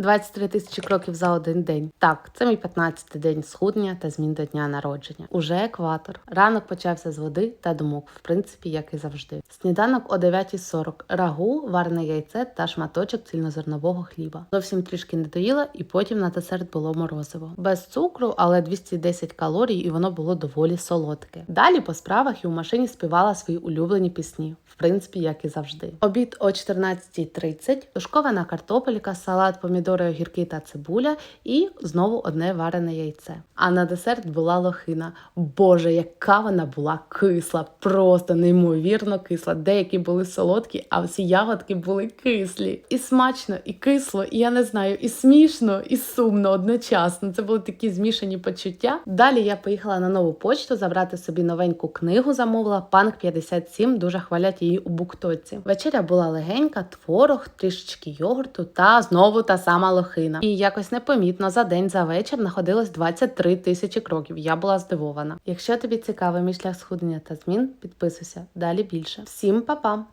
23 тисячі кроків за один день. Так, це мій 15-й день схуднення та змін до дня народження. Уже екватор. Ранок почався з води та думок, в принципі, як і завжди. Сніданок о 9.40. Рагу, варене яйце та шматочок цільнозернового хліба. Зовсім трішки не доїла, і потім на десерт було морозиво. Без цукру, але 210 калорій, і воно було доволі солодке. Далі по справах і у машині співала свої улюблені пісні, в принципі, як і завжди. Обід о 14.30, тушкована картопелька, салат, помідори, огірки та цибуля, і знову одне варене яйце. А на десерт була лохина. Боже, яка вона була кисла, просто неймовірно кисла. Деякі були солодкі, а всі ягодки були кислі. І смачно, і кисло, і я не знаю, і смішно, і сумно одночасно. Це були такі змішані почуття. Далі я поїхала на нову почту забрати собі новеньку книгу. Замовила Панк 57. Дуже хвалять її у буктоці. Вечеря була легенька, творог, трішечки йогурту та знову та сама лохина. І якось непомітно за день за вечір знаходилось 23 тисячі кроків. Я була здивована. Якщо тобі цікавий мій шлях схуднення та змін, підписуйся. Далі більше. Всім па-па!